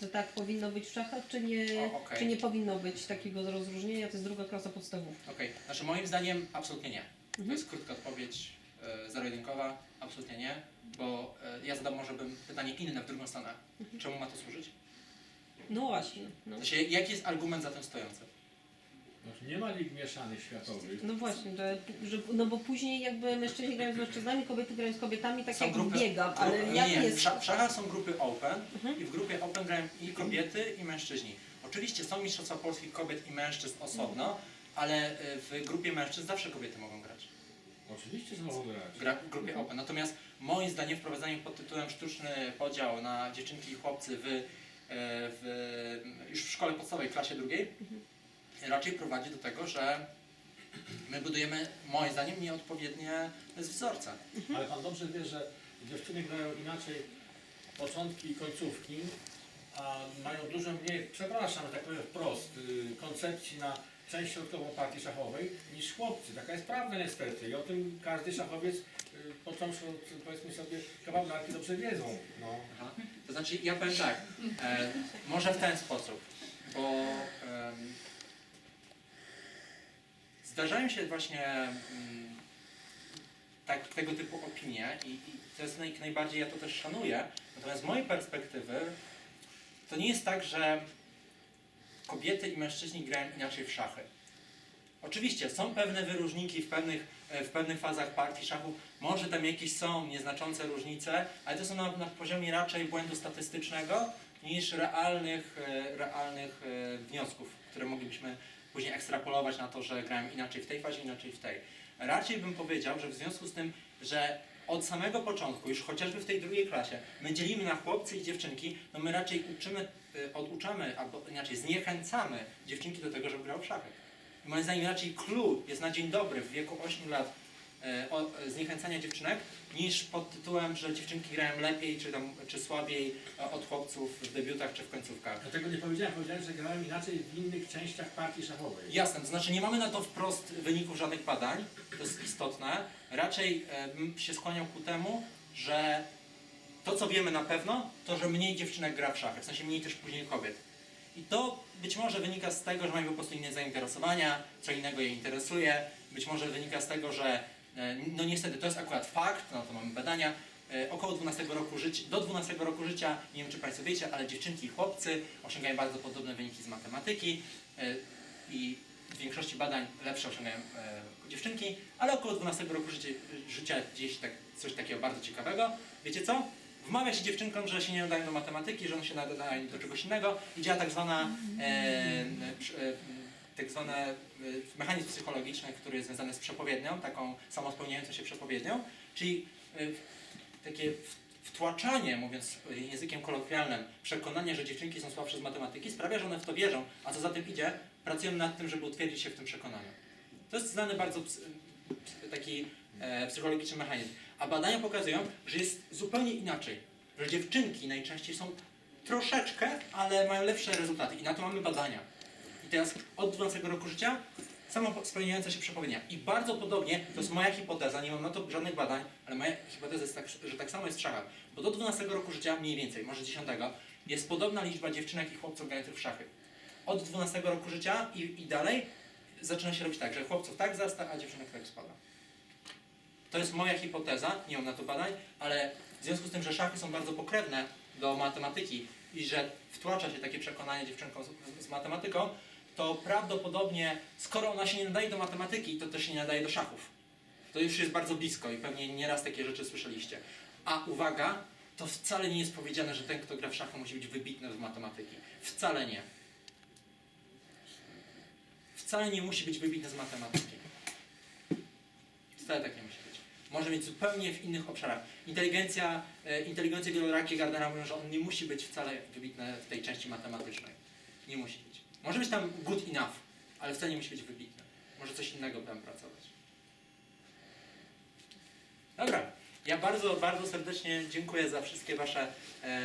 czy tak powinno być w szachach, czy nie, O, okej. czy nie powinno być takiego rozróżnienia? To jest druga klasa podstawówki. Okej, znaczy moim zdaniem absolutnie nie. To Mhm. jest krótka odpowiedź, e, zero-jedynkowa, absolutnie nie, bo e, ja zadam może bym pytanie inne w drugą stronę. Mhm. Czemu ma to służyć? No właśnie. No, sensie, jaki jest argument za tym stojący? Znaczy, nie ma lig mieszanych światowych. no właśnie, że, że, no bo później jakby mężczyźni grają z mężczyznami, kobiety grają z kobietami, tak jak grupy- biegam, ale Gru- jak nie, jest... w sza- w szachach są grupy open Mhm. i w grupie open grają i kobiety i mężczyźni. Oczywiście są mistrzostwa polskich kobiet i mężczyzn osobno, ale e, w grupie mężczyzn zawsze kobiety mogą grać. Oczywiście, że mogą grać. gra w grupie open. Natomiast moim zdaniem wprowadzenie pod tytułem sztuczny podział na dziewczynki i chłopcy w, e, w, już w szkole podstawowej, klasie drugiej, raczej prowadzi do tego, że my budujemy, moim zdaniem, nieodpowiednie wzorce. Ale pan dobrze wie, że dziewczyny grają inaczej początki i końcówki, a mają dużo mniej, przepraszam, że tak powiem wprost, y, koncepcji na część środkową partii szachowej niż chłopcy. Taka jest prawda niestety i o tym każdy szachowiec, y, począwszy od powiedzmy sobie kawałki dobrze wiedzą. No. Aha. To znaczy, ja powiem tak, e, może w ten sposób, bo em, zdarzają się właśnie mm, tak, tego typu opinie i, i to jest naj, najbardziej, ja to też szanuję, natomiast z mojej perspektywy to nie jest tak, że kobiety i mężczyźni grają inaczej w szachy. Oczywiście są pewne wyróżniki w pewnych, e, w pewnych fazach partii szachów. Może tam jakieś są nieznaczące różnice, ale to są na, na poziomie raczej błędu statystycznego niż realnych, e, realnych e, wniosków, które moglibyśmy później ekstrapolować na to, że grają inaczej w tej fazie, inaczej w tej. Raczej bym powiedział, że w związku z tym, że od samego początku, już chociażby w tej drugiej klasie, my dzielimy na chłopcy i dziewczynki, no my raczej uczymy, e, oduczamy, albo inaczej zniechęcamy dziewczynki do tego, żeby grały w szachy. I moim zdaniem raczej clue jest na dzień dobry w wieku 8 lat o, e, zniechęcania dziewczynek, niż pod tytułem, że dziewczynki grają lepiej czy, tam, czy słabiej e, od chłopców w debiutach czy w końcówkach. Ja tego nie powiedziałem, powiedziałem, że grałem inaczej w innych częściach partii szachowej. Jasne, to znaczy nie mamy na to wprost wyników żadnych badań, to jest istotne. Raczej e, bym się skłaniał ku temu, że to co wiemy na pewno, to że mniej dziewczynek gra w szachy, w sensie mniej też później kobiet. I to być może wynika z tego, że mają po prostu inne zainteresowania, co innego je interesuje. Być może wynika z tego, że e, no niestety to jest akurat fakt, no to mamy badania, e, około 12 roku życia, do 12 roku życia, nie wiem czy Państwo wiecie, ale dziewczynki i chłopcy osiągają bardzo podobne wyniki z matematyki e, i w większości badań lepsze osiągają e, dziewczynki, ale około 12 roku życia, życia gdzieś tak, coś takiego bardzo ciekawego. Wiecie co? Wmawia się dziewczynkom, że się nie nadają do matematyki, że one się nadają do czegoś innego i działa tak zwana e, e, tak zwany e, mechanizm psychologiczny, który jest związany z przepowiednią, taką samospełniającą się przepowiednią, czyli e, takie wtłaczanie, mówiąc językiem kolokwialnym, przekonanie, że dziewczynki są słabsze z matematyki sprawia, że one w to wierzą, a co za tym idzie, pracują nad tym, żeby utwierdzić się w tym przekonaniu. To jest znany bardzo taki e, psychologiczny mechanizm. A badania pokazują, że jest zupełnie inaczej. Że dziewczynki najczęściej są troszeczkę, ale mają lepsze rezultaty. I na to mamy badania. I teraz od 12 roku życia samo spełniające się przepowiednia. I bardzo podobnie, to jest moja hipoteza, nie mam na to żadnych badań, ale moja hipoteza jest tak, że tak samo jest w szachach. Bo do 12 roku życia, mniej więcej, może 10, jest podobna liczba dziewczynek i chłopców grających w szachy. Od 12 roku życia i, i dalej zaczyna się robić tak, że chłopców tak zasta, a dziewczynek tak spada. To jest moja hipoteza, nie mam na to badań, ale w związku z tym, że szachy są bardzo pokrewne do matematyki i że wtłacza się takie przekonanie dziewczynkom z, z matematyką, to prawdopodobnie, skoro ona się nie nadaje do matematyki, to też się nie nadaje do szachów. To już jest bardzo blisko i pewnie nieraz takie rzeczy słyszeliście. A uwaga, to wcale nie jest powiedziane, że ten, kto gra w szachy, musi być wybitny z matematyki. Wcale nie. Wcale nie musi być wybitny z matematyki. Wcale tak nie musi być. Może mieć zupełnie w innych obszarach. Inteligencja, e, inteligencja wielorakie Gardnera mówią, że on nie musi być wcale wybitny w tej części matematycznej. Nie musi być. Może być tam good enough, ale wcale nie musi być wybitny. Może coś innego tam pracować. Dobra. Ja bardzo, bardzo serdecznie dziękuję za wszystkie Wasze e,